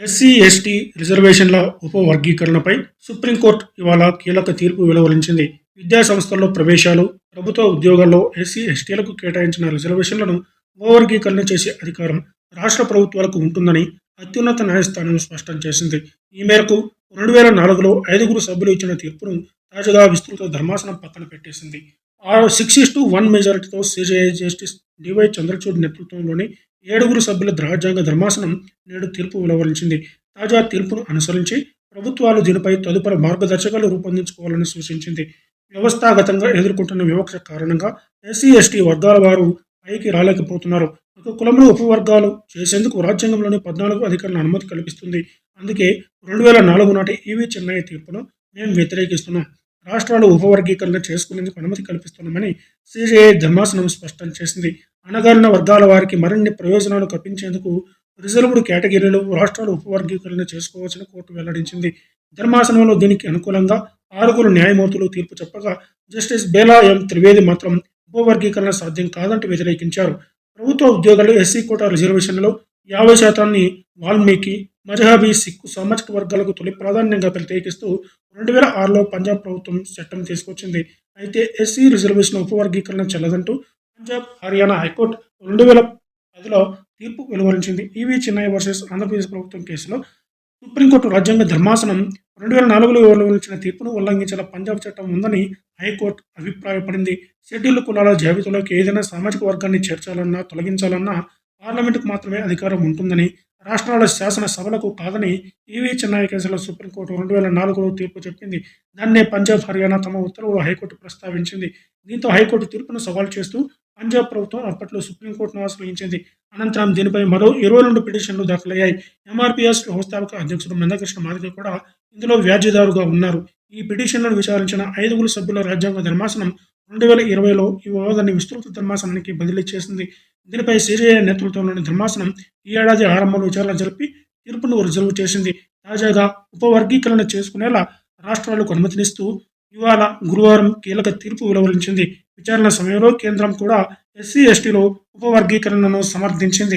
SC ST రిజర్వేషన్ల ఉపవర్గీకరణపై supreme court ఇవాళ కీలక తీర్పు వెలువరించింది. విద్యా సంస్థల్లో ప్రవేశాలు ప్రభుత్వ ఉద్యోగాల్లో ఎస్సీ ఎస్టీలకు కేటాయించిన రిజర్వేషన్లను ఉపవర్గీకరణ చేసే అధికారం రాష్ట్ర ప్రభుత్వాలకు ఉంటుందని అత్యున్నత న్యాయస్థానం స్పష్టం చేసింది. ఈ మేరకు రెండు వేల నాలుగులో ఐదుగురు సభ్యులు ఇచ్చిన తీర్పును తాజాగా విస్తృత ధర్మాసనం పక్కన పెట్టేసింది. ఆ సిక్స్ టు వన్ మెజారిటీతో సిజేఐ జస్టిస్ డివై చంద్రచూడ్ నేతృత్వంలోని ఏడుగురు సభ్యుల రాజ్యాంగ ధర్మాసనం నేడు తీర్పు వెలువరించింది. తాజా తీర్పును అనుసరించి ప్రభుత్వాలు దీనిపై తదుపరి మార్గదర్శకాలు రూపొందించుకోవాలని సూచించింది. వ్యవస్థాగతంగా ఎదుర్కొంటున్న వివక్ష కారణంగా ఎస్సీ ఎస్టీ వర్గాల వారు పైకి రాలేకపోతున్నారు. ఒక కులంలో ఉపవర్గాలు చేసేందుకు రాజ్యాంగంలోని పద్నాలుగు అధికారుల అనుమతి కల్పిస్తుంది. అందుకే రెండు వేల నాలుగు నాటి ఈవీ చెన్నై తీర్పును మేము వ్యతిరేకిస్తున్నాం. రాష్ట్రాలు ఉపవర్గీకరణ చేసుకునేందుకు అనుమతి కల్పిస్తున్నామని సిజేఐ ధర్మాసనం స్పష్టం చేసింది. అణగారిన వర్గాల వారికి మరిన్ని ప్రయోజనాలు కల్పించేందుకు రిజర్వ్డ్ కేటగిరీలో రాష్ట్రాలు ఉపవర్గీకరణ చేసుకోవచ్చని కోర్టు వెల్లడించింది. ధర్మాసనంలో దీనికి అనుకూలంగా ఆరుగురు న్యాయమూర్తులు తీర్పు చెప్పగా జస్టిస్ బేలా ఎం త్రివేది మాత్రం ఉపవర్గీకరణ సాధ్యం కాదంటూ వ్యతిరేకించారు. ప్రభుత్వ ఉద్యోగాలు ఎస్సీ కోటా రిజర్వేషన్లో యాభై శాతాన్ని వాల్మీకి మజహబీ సిక్కు సామాజిక వర్గాలకు తొలి ప్రాధాన్యంగా ప్రత్యేకిస్తూ రెండు వేల ఆరులో పంజాబ్ ప్రభుత్వం చట్టం తీసుకొచ్చింది. అయితే ఎస్సీ రిజర్వేషన్ ఉపవర్గీకరణ చెల్లదంటూ పంజాబ్ హర్యానా హైకోర్టు రెండు వేల పదిలో తీర్పు వెలువరించింది. ఈవీ చిన్నయ్య వర్సెస్ ఆంధ్రప్రదేశ్ ప్రభుత్వం కేసులో సుప్రీంకోర్టు రాజ్యాంగ ధర్మాసనం రెండు వేల నాలుగులో వెలువరించిన తీర్పును ఉల్లంఘించిన పంజాబ్ చట్టం ఉందని హైకోర్టు అభిప్రాయపడింది. షెడ్యూల్ కులాల జాబితాలోకి ఏదైనా సామాజిక వర్గాన్ని చేర్చాలన్నా తొలగించాలన్నా పార్లమెంటుకు మాత్రమే అధికారం ఉంటుందని రాష్ట్రాల శాసనసభలకు కాదని ఈవీ చెన్నై కేసులో సుప్రీంకోర్టు రెండు వేల నాలుగులో తీర్పు చెప్పింది. దాన్నే పంజాబ్ హర్యానా తమ ఉత్తర్వులు హైకోర్టు ప్రస్తావించింది. దీంతో హైకోర్టు తీర్పును సవాల్ చేస్తూ పంజాబ్ ప్రభుత్వం అప్పట్లో సుప్రీంకోర్టును ఆశ్రయించింది. అనంతరం దీనిపై మరో ఇరవై రెండు పిటిషన్లు దాఖలయ్యాయి. ఎంఆర్పీఎస్ వ్యవస్థాపక అధ్యక్షుడు మందకృష్ణ మాదిగ కూడా ఇందులో వ్యాజ్యదారుగా ఉన్నారు. ఈ పిటిషన్లను విచారించిన ఐదుగురు సభ్యుల రాజ్యాంగ ధర్మాసనం రెండు వేల ఇరవైలో ఈ వివాదాన్ని విస్తృత ధర్మాసనానికి బదిలీ చేసింది. దీనిపై సిజేఐ నేతృత్వంలోని ధర్మాసనం ఈ ఏడాది ఆరంభంలో విచారణ జరిపి తీర్పును రిజర్వ్ చేసింది. తాజాగా ఉపవర్గీకరణ చేసుకునేలా రాష్ట్రాలకు అనుమతినిస్తూ ఇవాళ గురువారం కీలక తీర్పు వెలువరించింది. విచారణ సమయంలో కేంద్రం కూడా ఎస్సీ ఎస్టీలో ఉపవర్గీకరణను సమర్థించింది.